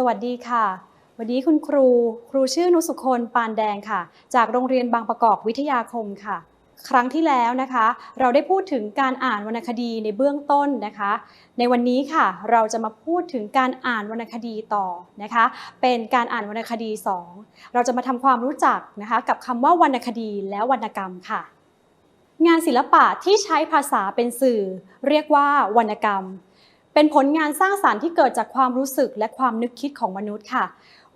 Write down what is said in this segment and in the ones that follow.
สวัสดีค่ะ วันนี้คุณครูครูชื่อนุสุคนปานแดงค่ะ จากโรงเรียนบางประกอบวิทยาคมค่ะ ครั้งที่แล้วนะคะ เราได้พูดถึงการอ่านวรรณคดีในเบื้องต้นนะคะ ในวันนี้ค่ะ เราจะมาพูดถึงการอ่านวรรณคดีต่อนะคะ เป็นการอ่านวรรณคดี 2 เราจะมาทำความรู้จักนะคะกับคำว่าวรรณคดีและวรรณกรรมค่ะ งานศิลปะที่ใช้ภาษาเป็นสื่อ เรียกว่าวรรณกรรม เป็นผลงานสร้างสารรค์ที่เกิดจากความรู้สึกและความนึกคิดของมนุษย์ค่ะ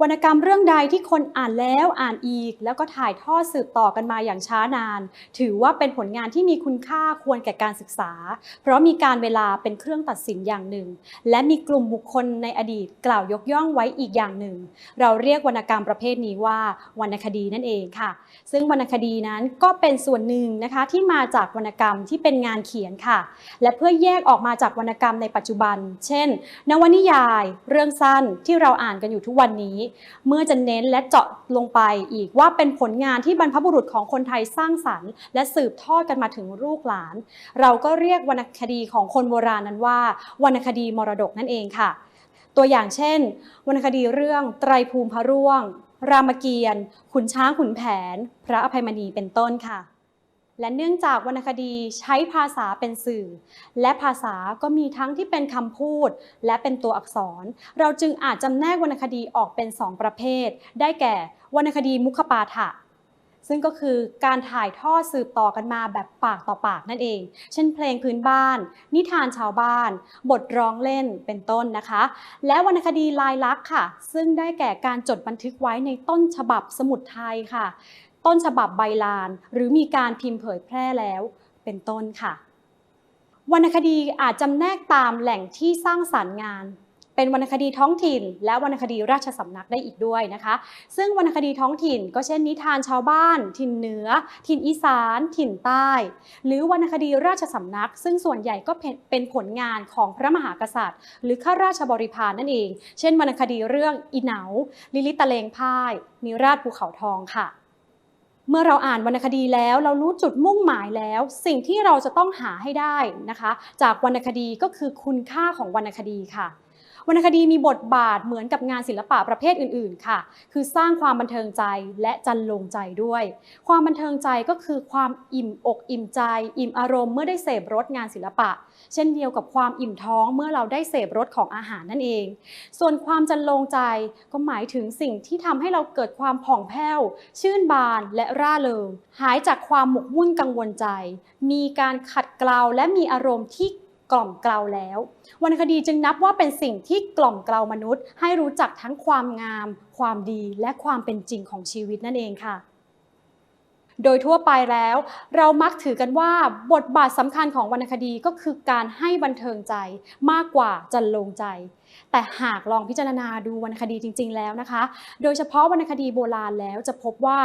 วรรณกรรมเรื่องใดที่คนอ่านแล้วอ่านอีก แล้วก็ถ่ายทอดสืบต่อกันมาอย่างช้านาน ถือว่าเป็นผลงานที่มีคุณค่าควรแก่การศึกษา เพราะมีการเวลาเป็นเครื่องตัดสินอย่างหนึ่ง และมีกลุ่มบุคคลในอดีตกล่าวยกย่องไว้อีกอย่างหนึ่ง เราเรียกวรรณกรรมประเภทนี้ว่าวรรณคดีนั่นเองค่ะ ซึ่งวรรณคดีนั้นก็เป็นส่วนหนึ่งนะคะที่มาจากวรรณกรรมที่เป็นงานเขียนค่ะ และเพื่อแยกออกมาจากวรรณกรรมในปัจจุบัน เช่น นวนิยาย เรื่องสั้นที่เราอ่านกันอยู่ทุกวันนี้เมื่อจะเน้นและเจาะลงไปอีกว่าเป็นผลงานที่บรรพบุรุษของคนไทยสร้างสรรค์ และสืบทอดกันมาถึงลูกหลาน เราก็เรียกวรรณคดีของคนโบราณนั้นว่า วรรณคดีมรดกนั่นเองค่ะ ตัวอย่างเช่น วรรณคดีเรื่องไตรภูมิพระร่วง รามเกียรติ์ขุนช้างขุนแผน พระอภัยมณีเป็นต้นค่ะ และเนื่องจากวรรณคดีใช้ภาษาเป็นสื่อ และภาษาก็มีทั้งที่เป็นคำพูด และเป็นตัวอักษร เราจึงอาจจำแนกวรรณคดีออกเป็น2ประเภท ได้แก่วรรณคดีมุขปาฐะซึ่งก็คือการถ่ายทอดสืบต่อกันมาแบบปากต่อปากนั่นเอง เช่นเพลงพื้นบ้าน นิทานชาวบ้าน บทร้องเล่นเป็นต้นนะคะ และวรรณคดีลายลักษณ์ค่ะ ซึ่งได้แก่การจดบันทึกไว้ในต้นฉบับสมุดไทยค่ะ ต้นฉบับใบลาน หรือมีการพิมพ์เผยแพร่แล้ว เป็นต้นค่ะ วรรณคดีอาจจำแนกตามแหล่งที่สร้างสารรค์งาน เป็นวรรณคดีท้องถิ่น และวรรณคดีราชสำนักได้อีกด้วยนะคะ ซึ่งวรรณคดีท้องถิ่น ก็เช่นนิทานชาวบ้าน ถิ่นเหนือ ถิ่นอีสาน ถิ่นใต้ หรือวรรณคดีราชสำนัก ซึ่งส่วนใหญ่ก็เป็นผลงานของพระมหากษัตริย์ หรือข้าราชบริพารนั่นเอง เช่นวรรณคดีเรื่องอีเหนา ลิลิตตะเลงพ่าย นิราชภูเขาทองค่ะ เมื่อเราอ่านวรรณคดีแล้ว เรารู้จุดมุ่งหมายแล้ว สิ่งที่เราจะต้องหาให้ได้นะคะ จากวรรณคดีก็คือคุณค่าของวรรณคดีค่ะ วรรณคดีมีบทบาทเหมือนกับงานศิลปะประเภทอื่น ๆ ค่ะ คือสร้างความบันเทิงใจและจันลงใจด้วย ความบันเทิงใจก็คือความอิ่มอกอิ่มใจ อิ่มอารมณ์เมื่อได้เสพรสงานศิลปะ เช่นเดียวกับความอิ่มท้องเมื่อเราได้เสพรสของอาหารนั่นเอง ส่วนความจันลงใจก็หมายถึงสิ่งที่ทำให้เราเกิดความผ่องแผ้ว ชื่นบานและร่าเริง หายจากความหมกมุ่นกังวลใจ มีการขัดเกลาและมีอารมณ์ที่ กล่อมเกลาแล้ว วรรณคดีจึงนับว่าเป็นสิ่งที่กล่อมเกลามนุษย์ ให้รู้จักทั้งความงาม ความดีและความเป็นจริงของชีวิตนั่นเองค่ะ โดยทั่วไปแล้ว เรามักถือกันว่าบทบาทสำคัญของวรรณคดีก็คือการให้บันเทิงใจมากกว่าจันลงใจ แต่หากลองพิจารณาดูวรรณคดีจริง ๆ แล้วนะคะ โดยเฉพาะวรรณคดีโบราณแล้วจะพบว่า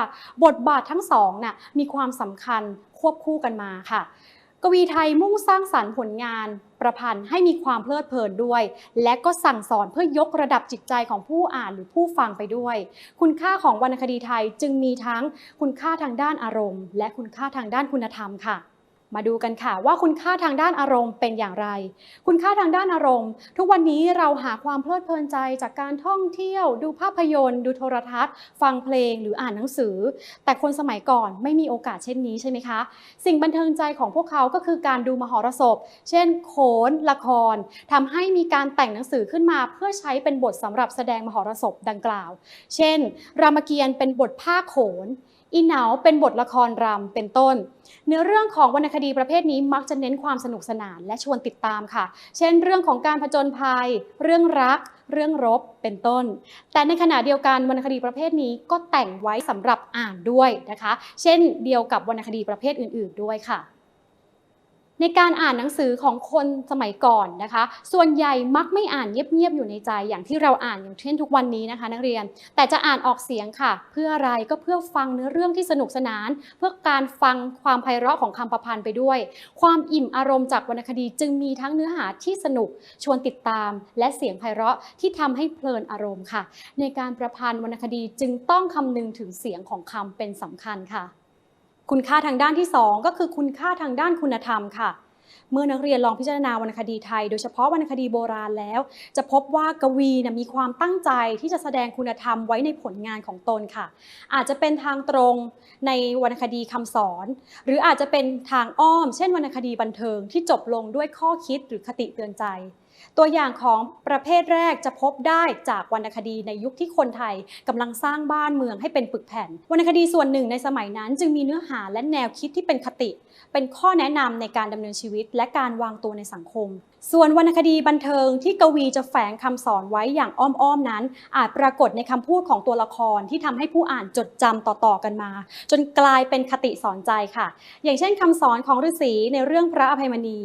บทบาททั้งสองน่ะมีความสำคัญควบคู่กันมาค่ะ วีไทยมุ่งสร้างสรรค์ผลงาน ประพันธ์ให้มีความเพลิดเพลินด้วย และก็สั่งสอนเพื่อยกระดับจิตใจของผู้อ่านหรือผู้ฟังไปด้วย คุณค่าของวรรณคดีไทยจึงมีทั้งคุณค่าทางด้านอารมณ์ และคุณค่าทางด้านคุณธรรมค่ะ มาดูกันค่ะว่าคุณค่าทางด้านอารมณ์เป็นอย่างไร คุณค่าทางด้านอารมณ์ ทุกวันนี้เราหาความเพลิดเพลินใจจากการท่องเที่ยว ดูภาพยนตร์ ดูโทรทัศน์ ฟังเพลงหรืออ่านหนังสือ แต่คนสมัยก่อนไม่มีโอกาสเช่นนี้ใช่ไหมคะ สิ่งบันเทิงใจของพวกเขาก็คือการดูมหรสพ เช่น โขน ละครทำให้มีการแต่งหนังสือขึ้นมาเพื่อใช้เป็นบทสำหรับแสดงมหรสพดังกล่าว เช่น รามเกียรติ์เป็นบทภาคโขน อีเหนาเป็นบทละครรำเป็นต้น เนื้อเรื่องของวรรณคดีประเภทนี้มักจะเน้นความสนุกสนานและชวนติดตามค่ะ เช่น เรื่องของการผจญภัย เรื่องรัก เรื่องรบเป็นต้น แต่ในขณะเดียวกันวรรณคดีประเภทนี้ก็แต่งไว้สำหรับอ่านด้วยนะคะ เช่นเดียวกับวรรณคดีประเภทอื่น ๆ ด้วยค่ะ ในการอ่านหนังสือของคนสมัยก่อนนะคะ ส่วนใหญ่มักไม่อ่านเงียบๆอยู่ในใจอย่างที่เราอ่านอย่างเช่นทุกวันนี้นะคะ นักเรียน แต่จะอ่านออกเสียงค่ะ เพื่ออะไรก็เพื่อฟังเนื้อเรื่องที่สนุกสนาน เพื่อการฟังความไพเราะของคำประพันธ์ไปด้วย ความอิ่มอารมณ์จากวรรณคดีจึงมีทั้งเนื้อหาที่สนุกชวนติดตาม และเสียงไพเราะที่ทำให้เพลินอารมณ์ค่ะ ในการประพันธ์วรรณคดีจึงต้องคำนึงถึงเสียงของคำเป็นสำคัญค่ะ คุณค่าทางด้านที่สองก็คือคุณค่าทางด้านคุณธรรมค่ะ เมื่อนักเรียนลองพิจารณาวรรณคดีไทย โดยเฉพาะวรรณคดีโบราณแล้ว จะพบว่ากวีนะมีความตั้งใจที่จะแสดงคุณธรรมไว้ในผลงานของตนค่ะ อาจจะเป็นทางตรงในวรรณคดีคำสอน หรืออาจจะเป็นทางอ้อม เช่นวรรณคดีบันเทิงที่จบลงด้วยข้อคิดหรือคติเตือนใจ ตัวอย่างของประเภทแรกจะพบได้จากวรรณคดีในยุคที่คนไทยกำลังสร้างบ้านเมืองให้เป็นปึกแผ่น วรรณคดีส่วนหนึ่งในสมัยนั้น จึงมีเนื้อหาและแนวคิดที่เป็นคติ เป็นข้อแนะนำในการดำเนินชีวิต และการวางตัวในสังคม ส่วนวรรณคดีบันเทิงที่กวีจะแฝงคำสอนไว้อย่างอ้อมๆนั้น อาจปรากฏในคำพูดของตัวละครที่ทำให้ผู้อ่านจดจำต่อๆกันมา จนกลายเป็นคติสอนใจค่ะ อย่างเช่นคำสอนของฤาษีในเรื่องพระอภัยมณี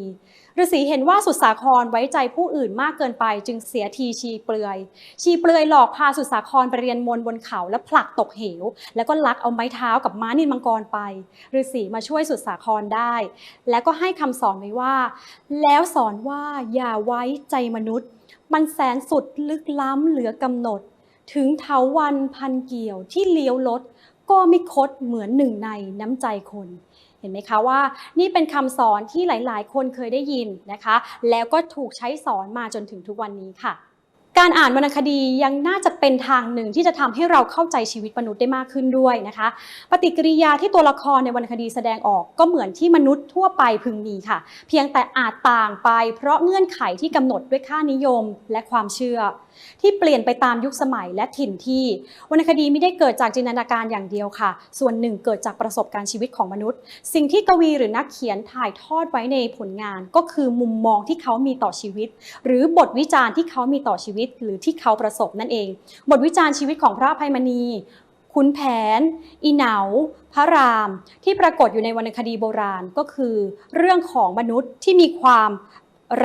ฤาษีเห็นว่าสุดสาครไว้ใจผู้อื่นมากเกินไปจึงเสียทีชีเปลือย ชีเปลือยหลอกพาสุดสาครไปเรียนมนบนเขาและผลักตกเหว แล้วก็ลักเอาไม้เท้ากับม้านินมังกรไปฤาษีมาช่วยสุดสาครได้ แล้วก็ให้คำสอนไว้ว่า แล้วสอนว่าอย่าไว้ใจมนุษย์ มันแสนสุดลึกล้ำเหลือกำหนด ถึงเถาวันพันเกี่ยวที่เลี้ยวลดก็ไม่คดเหมือนหนึ่งในน้ำใจคน เห็นไหมคะว่า นี่เป็นคำสอนที่หลาย ๆ คนเคยได้ยินนะคะ แล้วก็ถูกใช้สอนมาจนถึงทุกวันนี้ค่ะการอ่านวรรณคดียังน่าจะเป็นทางหนึ่งที่จะทำให้เราเข้าใจชีวิตมนุษย์ได้มากขึ้นด้วยนะคะ ปฏิกิริยาที่ตัวละครในวรรณคดีแสดงออกก็เหมือนที่มนุษย์ทั่วไปพึงมีค่ะ เพียงแต่อาจต่างไปเพราะเงื่อนไขที่กำหนดด้วยค่านิยมและความเชื่อที่เปลี่ยนไปตามยุคสมัยและถิ่นที่ วรรณคดีไม่ได้เกิดจากจินตนาการอย่างเดียวค่ะ ส่วนหนึ่งเกิดจากประสบการณ์ชีวิตของมนุษย์ สิ่งที่กวีหรือนักเขียนถ่ายทอดไว้ในผลงาน ก็คือมุมมองที่เขามีต่อชีวิต หรือบทวิจารณ์ที่เขามีต่อชีวิต หรือที่เขาประสบนั่นเอง บทวิจารณ์ชีวิตของพระอภัยมณีขุนแผน อีเหนา พระราม ที่ปรากฏอยู่ในวรรณคดีโบราณก็คือ เรื่องของมนุษย์ที่มีความ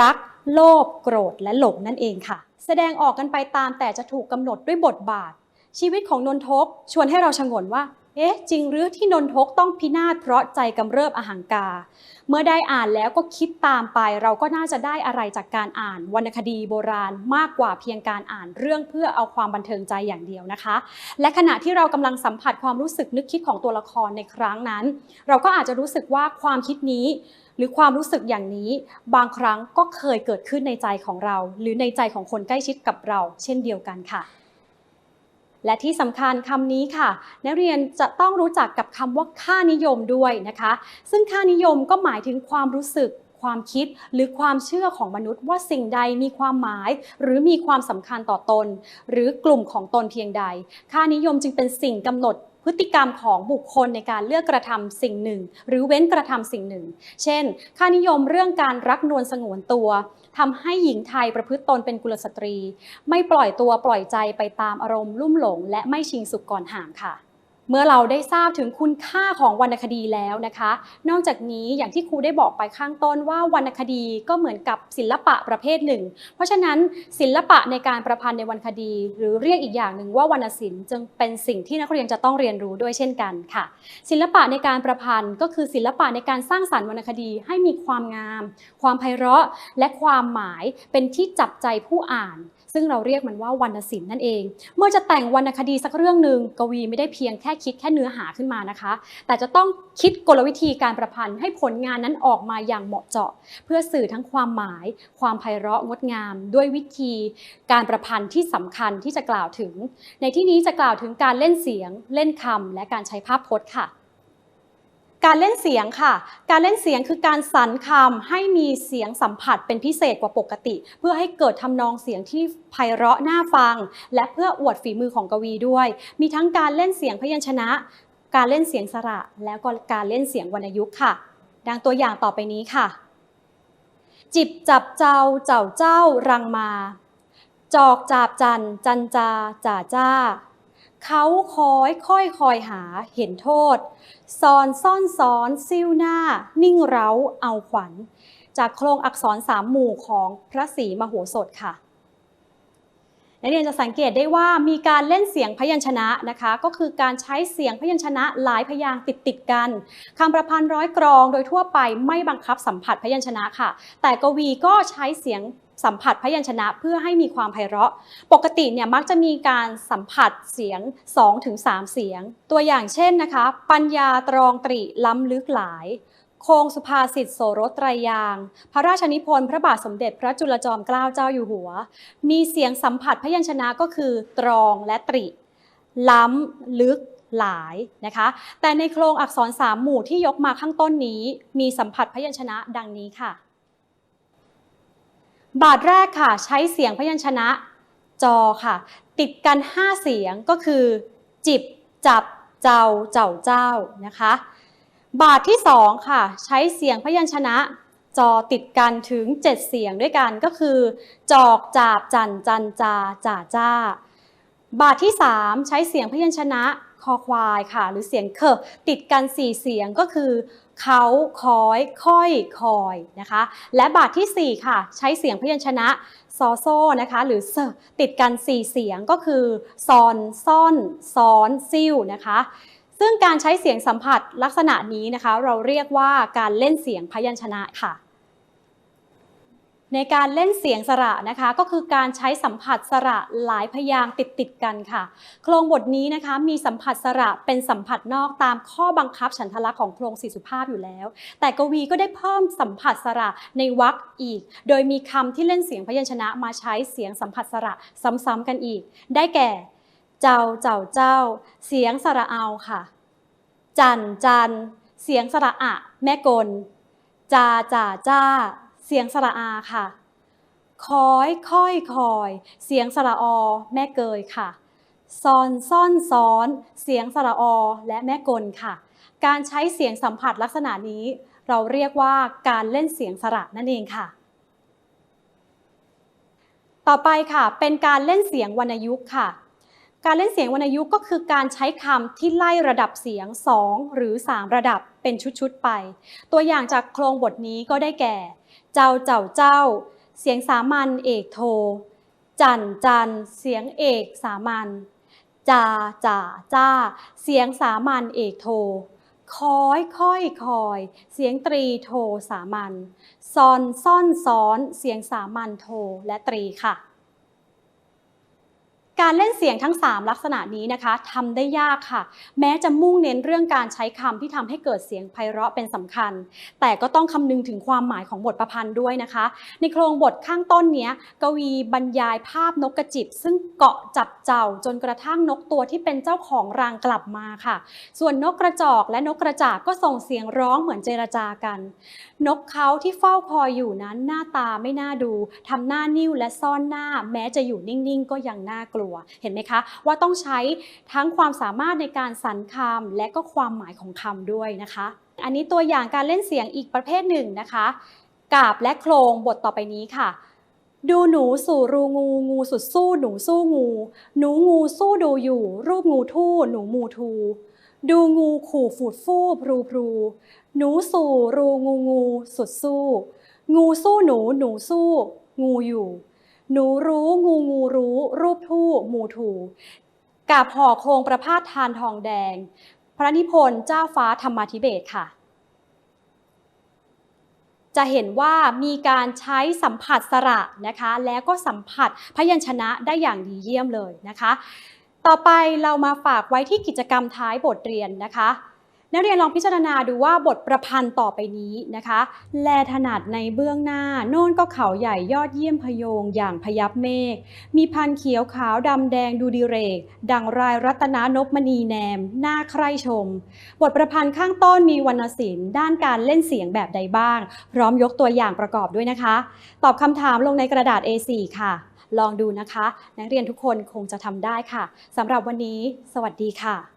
รัก โลภโกรธและหลงนั่นเองค่ะ แสดงออกกันไปตามแต่จะถูกกำหนดด้วยบทบาท ชีวิตของนนทกชวนให้เราชงนว่า เอ๊ะ จริงหรือที่นนทกต้องพินาศเพราะใจกำเริบอหังกา เมื่อได้อ่านแล้วก็คิดตามไป เราก็น่าจะได้อะไรจากการอ่านวรรณคดีโบราณมากกว่าเพียงการอ่านเรื่องเพื่อเอาความบันเทิงใจอย่างเดียวนะคะ และขณะที่เรากำลังสัมผัสความรู้สึกนึกคิดของตัวละครในครั้งนั้น เราก็อาจจะรู้สึกว่าความคิดนี้ หรือความรู้สึกอย่างนี้ บางครั้งก็เคยเกิดขึ้นในใจของเรา หรือในใจของคนใกล้ชิดกับเรา เช่นเดียวกันค่ะ และที่สำคัญคำนี้ค่ะ นักเรียนจะต้องรู้จักกับคำว่าค่านิยมด้วยนะคะ ซึ่งค่านิยมก็หมายถึงความรู้สึกความคิดหรือความเชื่อของมนุษย์ว่าสิ่งใดมีความหมาย หรือมีความสำคัญต่อตน หรือกลุ่มของตนเพียงใด ค่านิยมจึงเป็นสิ่งกำหนด พฤติกรรมของบุคคลในการเลือกกระทำสิ่งหนึ่ง หรือเว้นกระทำสิ่งหนึ่ง เช่น ค่านิยมเรื่องการรักนวลสงวนตัวทำให้หญิงไทยประพฤติตนเป็นกุลสตรี ไม่ปล่อยตัวปล่อยใจไปตามอารมณ์ลุ่มหลง และไม่ชิงสุขก่อนห่างค่ะ เมื่อเราได้ทราบถึงคุณค่าของวรรณคดีแล้วนะคะ นอกจากนี้อย่างที่ครูได้บอกไปข้างต้นว่าวรรณคดีก็เหมือนกับศิลปะประเภทหนึ่ง เพราะฉะนั้นศิลปะในการประพันธ์ในวรรณคดี หรือเรียกอีกอย่างหนึ่งว่าวรรณศิลป์จึงเป็นสิ่งที่นักเรียนจะต้องเรียนรู้ด้วยเช่นกันค่ะ ศิลปะในการประพันธ์ก็คือศิลปะในการสร้างสรรค์วรรณคดีให้มีความงาม ความไพเราะและความหมายเป็นที่จับใจผู้อ่าน ซึ่งเราเรียกมันว่าวรรณศิลป์นั่นเอง เมื่อจะแต่งวรรณคดีสักเรื่องหนึ่งกวีไม่ได้เพียงแค่คิดแค่เนื้อหาขึ้นมานะคะ แต่จะต้องคิดกลวิธีการประพันธ์ให้ผลงานนั้นออกมาอย่างเหมาะเจาะ เพื่อสื่อทั้งความหมาย ความไพเราะงดงาม ด้วยวิธี การประพันธ์ที่สำคัญที่จะกล่าวถึง ในที่นี้จะกล่าวถึงการเล่นเสียง เล่นคำและการใช้ภาพพจน์ค่ะ การเล่นเสียงค่ะ การเล่นเสียงคือการสรรคำให้มีเสียงสัมผัสเป็นพิเศษกว่าปกติ เพื่อให้เกิดทำนองเสียงที่ไพเราะน่าฟัง และเพื่ออวดฝีมือของกวีด้วย มีทั้งการเล่นเสียงพยัญชนะ การเล่นเสียงสระ แล้วก็การเล่นเสียงวรรณยุกต์ค่ะ ดังตัวอย่างต่อไปนี้ค่ะ จิบจับเจ้าเจ้าเจ้ารังมา จอกจาบจันจันจาจ่าจ้า เขาคอยค่อยคอยหาเห็นโทษซอนซ่อนซ้อนซิ้วหน้า นิ่งเร้าเอาขวัญ จากโครงอักษรสามหมู่ของพระศรีมโหสถค่ะนักเรียนจะสังเกตได้ว่ามีการเล่นเสียงพยัญชนะนะคะ ก็คือการใช้เสียงพยัญชนะหลายพยางติดติดกันคำประพันธ์ร้อยกรองโดยทั่วไปไม่บังคับสัมผัสพยัญชนะค่ะ แต่กวีก็ใช้เสียง สัมผัสพยัญชนะเพื่อให้มีความไพเราะ ปกติเนี่ยมักจะมีการสัมผัสเสียง 2-3 เสียง ตัวอย่างเช่นนะคะ ปัญญาตรองตรีล้ำลึกหลายโครงสุภาษิตโสรสไตรยาง พระราชนิพนธ์พระบาทสมเด็จพระจุลจอมเกล้าเจ้าอยู่หัว มีเสียงสัมผัสพยัญชนะก็คือ ตรองและตริ ล้ำ ลึกหลายนะคะ แต่ในโครงอักษรสามหมู่ที่ยกมาข้างต้นนี้ มีสัมผัสพยัญชนะดังนี้ค่ะ บาทแรกค่ะ ใช้เสียงพยัญชนะจอค่ะ ติดกัน 5 เสียงก็คือ จิบ จับ เจ้า เจ้าเจ้านะคะ บาทที่ 2 ค่ะ ใช้เสียงพยัญชนะ จอติดกันถึง 7 เสียงด้วยกันก็คือ จอกจาบจันจันจาจ่าจ้า บาทที่ 3 ใช้เสียงพยัญชนะ คอควายค่ะ หรือเสียงเคติดกัน 4 เสียงก็คือเขาคอยค่อยคอยนะคะ และบาททีสี่4 ค่ะ ใช้เสียงพยัญชนะซอโซนะคะ หรือเซติดกัน 4 เสียงก็คือซอนซ่อนซ้อนซิ่วนะคะซึ่งการใช้เสียงสัมผัสลักษณะนี้นะคะ เราเรียกว่าการเล่นเสียงพยัญชนะค่ะ ในการเล่นเสียงสระนะคะก็คือการใช้สัมผัสสระหลายพยางติดติดกันค่ะ โครงบทนี้นะคะมีสัมผัสสระเป็นสัมผัสนอกตามข้อบังคับฉันทลักษณ์ของโครงสี่สุภาพอยู่แล้ว แต่กวีก็ได้เพิ่มสัมผัสสระในวรรคอีก โดยมีคำที่เล่นเสียงพยัญชนะมาใช้เสียงสัมผัสสระซ้ำๆกันอีก ได้แก่ เจ้าเจ้าเจ้า เสียงสระเอาค่ะ จันจันเสียงสระอะแม่กลจาจ่าจ้า เสียงสระอาค่ะ คอยค่อยคอย เสียงสระอแม่เกยค่ะซอนซ่อนซ้อน เสียงสระอและแม่กลค่ะ การใช้เสียงสัมผัสลักษณะนี้ เราเรียกว่าการเล่นเสียงสระนั่นเองค่ะ ต่อไปค่ะ เป็นการเล่นเสียงวรรณยุกต์ค่ะ การเล่นเสียงวรรณยุกต์ก็คือการใช้คำที่ไล่ระดับเสียง 2 หรือ 3 ระดับเป็นชุดๆไป ตัวอย่างจากโครงบทนี้ก็ได้แก่ เจ้าเจ้าเจ้า เสียงสามัญเอกโท จันจันเสียงเอกสามัญจาจ่าจ้า เสียงสามัญเอกโทคอยค่อยคอย เสียงตรีโทสามัญซอนซ่อนซ้อน เสียงสามัญโทและตรีค่ะ การเล่นเสียงทั้ง 3 ลักษณะนี้นะคะทำได้ยากค่ะ แม้จะมุ่งเน้นเรื่องการใช้คำที่ทำให้เกิดเสียงไพเราะเป็นสำคัญ แต่ก็ต้องคำนึงถึงความหมายของบทประพันธ์ด้วยนะคะ ในโครงบทข้างต้นเนี้ยกวีบรรยายภาพนกกระจิบ ซึ่งเกาะจับเจ้าจนกระทั่งนกตัวที่เป็นเจ้าของรังกลับมาค่ะ ส่วนนกกระจอกและนกกระจาบก็ส่งเสียงร้องเหมือนเจรจากัน นกเขาที่เฝ้าคอยอยู่นั้นหน้าตาไม่น่าดูทำหน้านิ่วและซ่อนหน้า แม้จะอยู่นิ่งๆ ก็ยังน่ากลัวเห็นไหมคะ ว่าต้องใช้ทั้งความสามารถในการสรรคำและก็ความหมายของคำด้วยนะคะ อันนี้ตัวอย่างการเล่นเสียงอีกประเภทหนึ่งนะคะกาบและโครงบทต่อไปนี้ค่ะ ดูหนูสู่รูงู งูสุดสู้หนูสู้งู หนูงูสู้ดูอยู่ รูปงูทู่ หนูมูทูดูงูขู่ฝูดฟู่พรูพรูหนูสู่รูงูงู สุดสู้ งูสู้หนูหนูสู้ งูอยู่ หนูรู้งูงูรู้ รูปทู่มูทูกาบห่อโครงประพาสทานทองแดง พระนิพนธ์เจ้าฟ้าธรรมาธิเบศค่ะ จะเห็นว่ามีการใช้สัมผัสสระนะคะ แล้วก็สัมผัสพยัญชนะได้อย่างดีเยี่ยมเลยนะคะ ต่อไปเรามาฝากไว้ที่กิจกรรมท้ายบทเรียนนะคะ นักเรียนลองพิจารณาดูว่าบทประพันธ์ต่อไปนี้นะคะ แลถนัดในเบื้องหน้า โน่นก็เขาใหญ่ยอดเยี่ยมพยงอย่างพยับเมฆ มีพันธ์เขียวขาวดำแดงดูดิเรก ดังรายรัตนานพมณีแนม หน่าใคร่ชม บทประพันธ์ข้างต้นมีวรรณศิลป์ด้านการเล่นเสียงแบบใดบ้าง พร้อมยกตัวอย่างประกอบด้วยนะคะ ตอบคำถามลงในกระดาษ A4 ค่ะ ลองดูนะคะ นักเรียนทุกคนคงจะทำได้ค่ะสำหรับวันนี้ สวัสดีค่ะ